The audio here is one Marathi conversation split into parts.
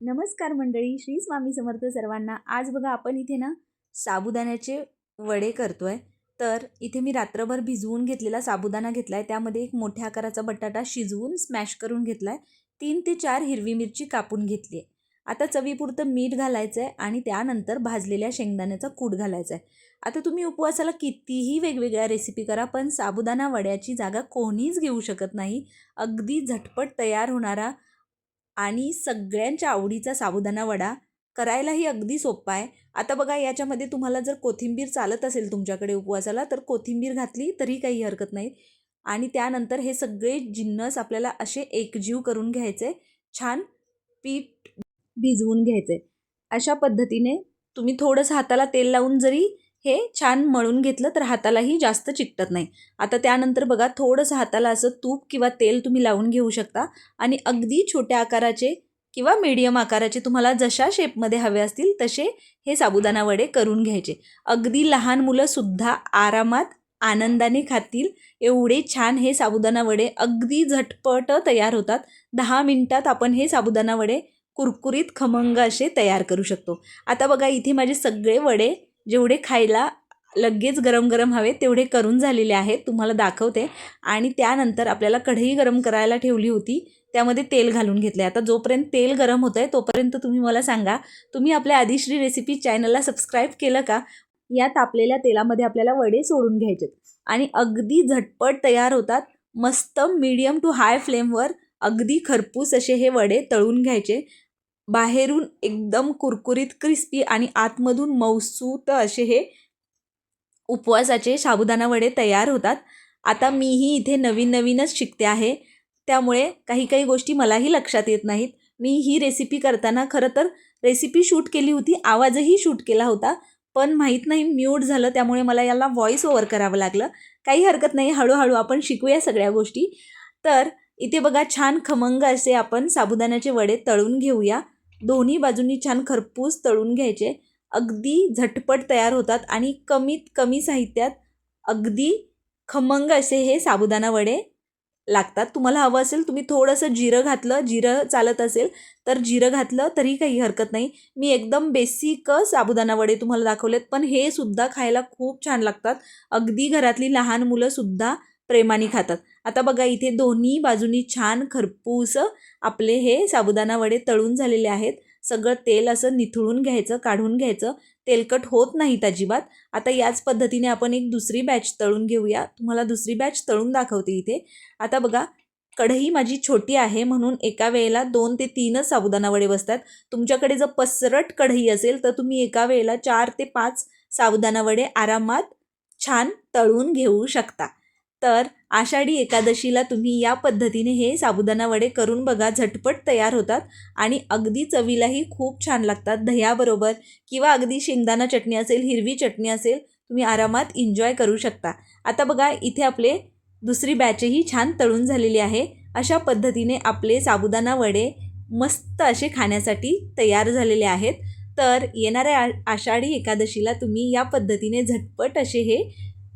नमस्कार मंडळी श्री स्वामी समर्थ सर्वांना. आज बघा आपण इथे ना साबुदाण्याचे वडे करतोय. तर इथे मी रात्रभर भिजवून घेतलेला साबुदाणा घेतला आहे त्यामध्ये एक मोठ्या आकाराचा बटाटा शिजवून स्मॅश करून घेतला आहे तीन ते चार हिरवी मिरची कापून घेतली आहे. आता चवीपुरतं मीठ घालायचं आहे आणि त्यानंतर भाजलेल्या शेंगदाण्याचा कूट घालायचा आहे आता तुम्ही उपवासाला कितीही वेगवेगळ्या रेसिपी करा पण साबुदाणा वड्याची जागा कोणीच घेऊ शकत नाही. अगदी झटपट तयार होणारा आणि सगळ्यांच्या आवडीचा साबुदाणा वडा करायलाही अगदी सोपा आहे. आता बघा याच्यामध्ये तुम्हाला जर कोथिंबीर चालत असेल तुमच्याकडे उपवासाला तर कोथिंबीर घातली तरी काही हरकत नाही. आणि त्यानंतर हे सगळे जिन्नस आपल्याला असे एकजीव करून घ्यायचे. छान पीठ भिजवून घ्यायचे. अशा पद्धतीने तुम्ही थोडंसं हाताला तेल लावून जरी हे छान मळून घेतलं तर हातालाही जास्त चिकटत नाही. आता त्यानंतर बघा थोडंसं हाताला असं तूप किंवा तेल तुम्ही लावून घेऊ शकता आणि अगदी छोट्या आकाराचे किंवा मीडियम आकाराचे तुम्हाला जशा शेपमध्ये हवे असतील तसे हे साबुदाणा वडे करून घ्यायचे. अगदी लहान मुलंसुद्धा आरामात आनंदाने खातील. एवढे छान हे साबुदाणा वडे अगदी झटपट तयार होतात. दहा मिनटात आपण हे साबुदाणा वडे कुरकुरीत खमंग असे तयार करू शकतो. आता बघा इथे माझे सगळे वडे जेवढे खायला लगेच गरम गरम हवे तेवढे करून झालेले आहेत. तुम्हाला दाखवते. आणि त्यानंतर आपल्याला कढई गरम करायला ठेवली होती. त्यामध्ये तेल घालून घेतले आता जोपर्यंत तेल गरम होतं आहे तोपर्यंत तुम्ही मला सांगा. तुम्ही आपल्या आदिश्री रेसिपी चॅनलला सबस्क्राईब केलं का? या तापलेल्या तेलामध्ये आपल्याला वडे सोडून घ्यायचेत. आणि अगदी झटपट तयार होतात. मस्त मीडियम टू हाय फ्लेमवर अगदी खरपूस असे हे वडे तळून घ्यायचे. बाहेरून एकदम कुरकुरीत क्रिस्पी आणि आतमधून मौसूत असे हे उपवासाचे साबुदाणा वडे तयार होतात. आता मीही इथे नवीन नवीनच शिकते आहे. त्यामुळे काही काही गोष्टी मलाही लक्षात येत नाहीत. मी ही रेसिपी करताना खरं तर रेसिपी शूट केली होती आवाजही शूट केला होता. पण माहीत नाही म्यूट झालं त्यामुळे मला याला व्हॉईस ओव्हर करावं लागलं. काही हरकत नाही हळूहळू आपण शिकूया सगळ्या गोष्टी. तर इथे बघा छान खमंग असे आपण साबुदाण्याचे वडे तळून घेऊया. दोन्ही बाजूंनी छान खरपूस तळून घ्यायचे. अगदी झटपट तयार होतात आणि कमीत कमी साहित्यात अगदी खमंग असे हे साबुदाणा वडे लागतात. तुम्हाला हवं असेल तुम्ही थोडंसं जिरं घातलं जिरं चालत असेल तर जिरं घातलं तरी काही हरकत नाही. मी एकदम बेसिक साबुदाणा वडे तुम्हाला दाखवलेत पण हे सुद्धा खायला खूप छान लागतात. अगदी घरातली लहान मुलंसुद्धा प्रेमाने खातात. आता बघा इथे दोन्ही बाजूनी छान खरपूस आपले हे साबुदाणा वडे तळून झालेले आहेत. सगळं तेल असं निथळून घ्यायचं काढून घ्यायचं. तेलकट होत नाहीत अजिबात. आता याच पद्धतीने आपण एक दुसरी बॅच तळून घेऊया. तुम्हाला दुसरी बॅच तळून दाखवते इथे. आता बघा कढई माझी छोटी आहे म्हणून एका वेळेला दोन ते तीनच साबुदाणा वडे बसतात. तुमच्याकडे जर पसरट कढई असेल तर तुम्ही एका वेळेला चार ते पाच साबुदाणा वडे आरामात छान तळून घेऊ शकता. तर आषाढी एकादशीला तुम्ही या पद्धतीने हे साबुदाणा वडे करून बघा झटपट तयार होतात आणि अगदी चवीलाही खूप छान लागतात. दह्याबरोबर किंवा अगदी शेंगदाणा चटणी असेल हिरवी चटणी असेल तुम्ही आरामात एन्जॉय करू शकता. आता बघा इथे आपले दुसरी बॅचही छान तळून झालेली आहे. अशा पद्धतीने आपले साबुदाणा वडे मस्त असे खाण्यासाठी तयार झालेले आहेत. तर येणाऱ्या आषाढी एकादशीला तुम्ही या पद्धतीने झटपट असे हे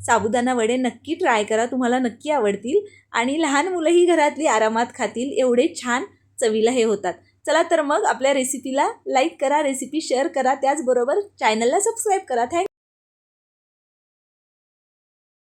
साबुदाणा वडे नक्की ट्राय करा तुम्हाला नक्की आवडतील. आणि लहान मुलंही घरातली आरामात खातील एवढे छान चवीला हे होतात. चला तर मग आपल्या रेसिपीला लाईक करा रेसिपी शेअर करा त्याचबरोबर चॅनलला सबस्क्राईब करा. थँक